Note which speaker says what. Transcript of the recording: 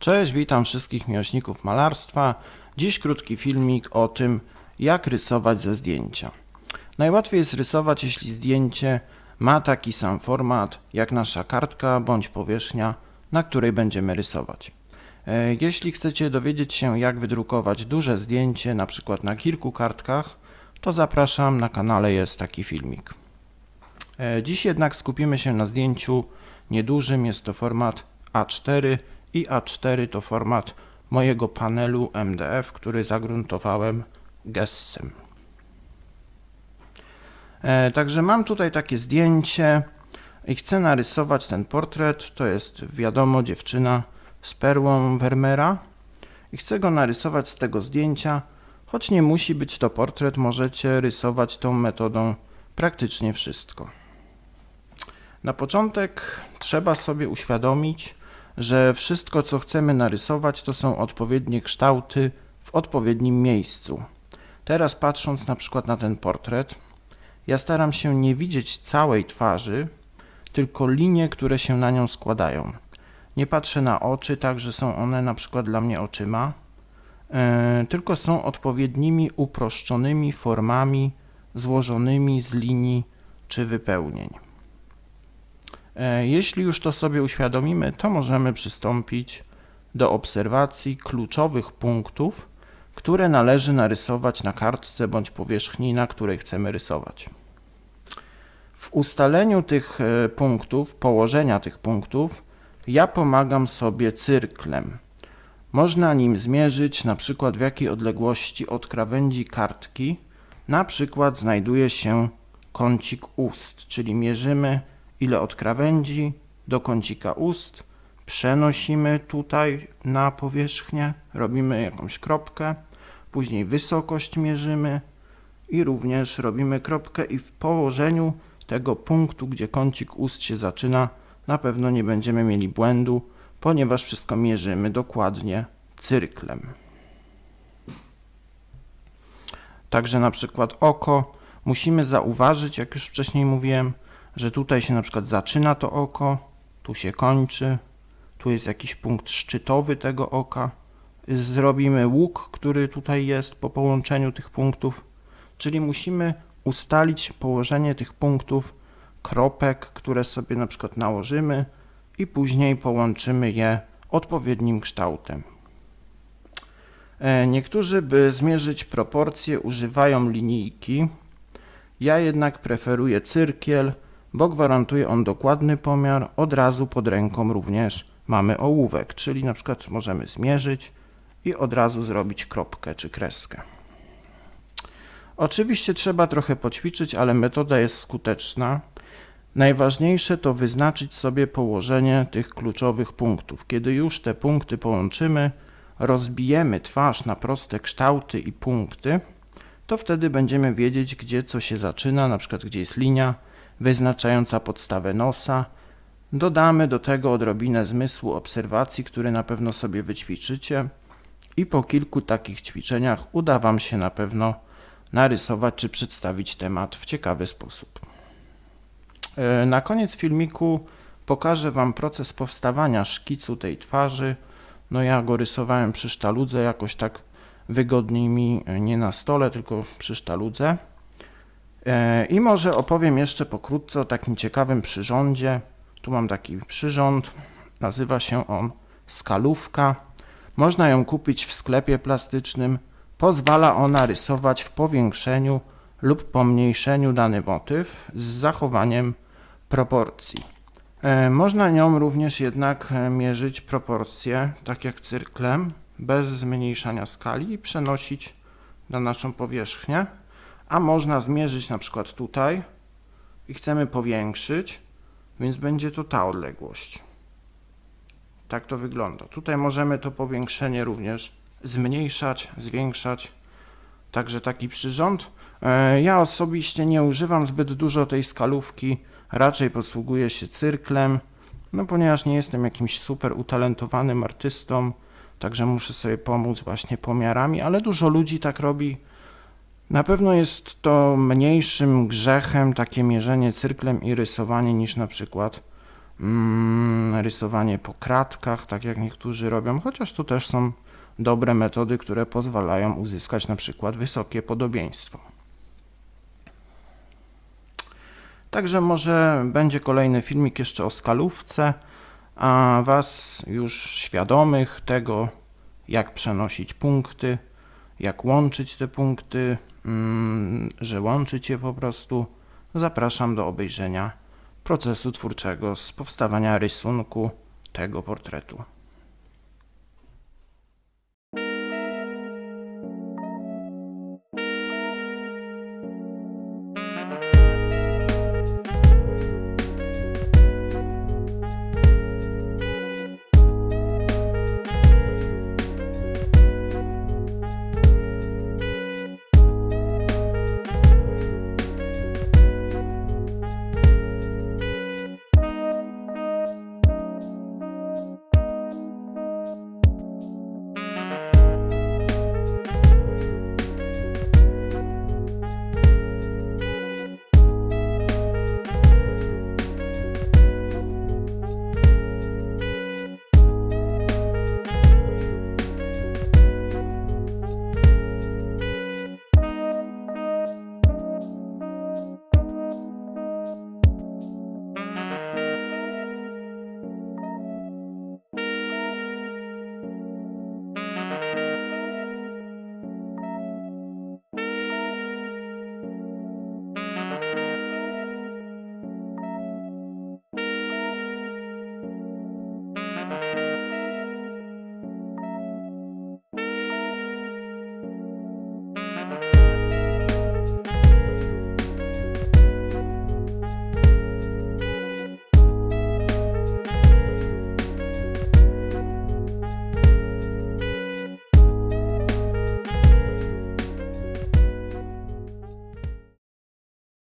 Speaker 1: Cześć, witam wszystkich miłośników malarstwa. Dziś krótki filmik o tym, jak rysować ze zdjęcia. Najłatwiej jest rysować, jeśli zdjęcie ma taki sam format jak nasza kartka bądź powierzchnia, na której będziemy rysować. E, Jeśli chcecie dowiedzieć się, jak wydrukować duże zdjęcie, na przykład na kilku kartkach, to zapraszam, na kanale jest taki filmik. E, Dziś jednak skupimy się na zdjęciu niedużym, jest to format A4 i A4 to format mojego panelu MDF, który zagruntowałem gessem. E, Także mam tutaj takie zdjęcie i chcę narysować ten portret. To jest wiadomo dziewczyna z perłą Vermeera i chcę go narysować z tego zdjęcia, choć nie musi być to portret, możecie rysować tą metodą praktycznie wszystko. Na początek trzeba sobie uświadomić, że wszystko, co chcemy narysować, to są odpowiednie kształty w odpowiednim miejscu. Teraz patrząc na przykład na ten portret, ja staram się nie widzieć całej twarzy, tylko linie, które się na nią składają. Nie patrzę na oczy, tak że są one na przykład dla mnie oczyma, e, tylko są odpowiednimi uproszczonymi formami złożonymi z linii czy wypełnień. E, Jeśli już to sobie uświadomimy, to możemy przystąpić do obserwacji kluczowych punktów, które należy narysować na kartce bądź powierzchni, na której chcemy rysować. W ustaleniu tych e, punktów, położenia tych punktów, ja pomagam sobie cyrklem. Można nim zmierzyć na przykład w jakiej odległości od krawędzi kartki na przykład znajduje się kącik ust, czyli mierzymy ile od krawędzi do kącika ust, przenosimy tutaj na powierzchnię, robimy jakąś kropkę, później wysokość mierzymy i również robimy kropkę i w położeniu tego punktu, gdzie kącik ust się zaczyna, na pewno nie będziemy mieli błędu, ponieważ wszystko mierzymy dokładnie cyrklem. Także na przykład oko musimy zauważyć, jak już wcześniej mówiłem, że tutaj się na przykład zaczyna to oko, tu się kończy, tu jest jakiś punkt szczytowy tego oka. Zrobimy łuk, który tutaj jest po połączeniu tych punktów, czyli musimy ustalić położenie tych punktów, kropek, które sobie na przykład nałożymy i później połączymy je odpowiednim kształtem. E, Niektórzy, by zmierzyć proporcje, używają linijki. Ja jednak preferuję cyrkiel, bo gwarantuje on dokładny pomiar. Od razu pod ręką również mamy ołówek, czyli na przykład możemy zmierzyć i od razu zrobić kropkę czy kreskę. Oczywiście trzeba trochę poćwiczyć, ale metoda jest skuteczna. Najważniejsze to wyznaczyć sobie położenie tych kluczowych punktów. Kiedy już te punkty połączymy, rozbijemy twarz na proste kształty i punkty, to wtedy będziemy wiedzieć, gdzie co się zaczyna, na przykład gdzie jest linia wyznaczająca podstawę nosa. Dodamy do tego odrobinę zmysłu obserwacji, który na pewno sobie wyćwiczycie i po kilku takich ćwiczeniach uda Wam się na pewno narysować czy przedstawić temat w ciekawy sposób. E, Na koniec filmiku pokażę Wam proces powstawania szkicu tej twarzy. No ja go rysowałem przy sztaludze, jakoś tak wygodniej mi e, nie na stole, tylko przy sztaludze. E, I może opowiem jeszcze pokrótce o takim ciekawym przyrządzie. Tu mam taki przyrząd, nazywa się on skalówka. Można ją kupić w sklepie plastycznym. Pozwala ona rysować w powiększeniu lub pomniejszeniu dany motyw z zachowaniem proporcji. E, Można nią również jednak e, mierzyć proporcje, tak jak cyrklem, bez zmniejszania skali i przenosić na naszą powierzchnię, a można zmierzyć na przykład tutaj i chcemy powiększyć, więc będzie to ta odległość. Tak to wygląda. Tutaj możemy to powiększenie również zmniejszać, zwiększać. Także taki przyrząd. E, Ja osobiście nie używam zbyt dużo tej skalówki, raczej posługuję się cyrklem, no ponieważ nie jestem jakimś super utalentowanym artystą, także muszę sobie pomóc właśnie pomiarami, ale dużo ludzi tak robi. Na pewno jest to mniejszym grzechem takie mierzenie cyrklem i rysowanie niż na przykład mm, rysowanie po kratkach, tak jak niektórzy robią, chociaż to też są dobre metody, które pozwalają uzyskać na przykład wysokie podobieństwo. Także może będzie kolejny filmik jeszcze o skalówce, a Was już świadomych tego, jak przenosić punkty, jak łączyć te punkty, że łączyć je po prostu, zapraszam do obejrzenia procesu twórczego z powstawania rysunku tego portretu.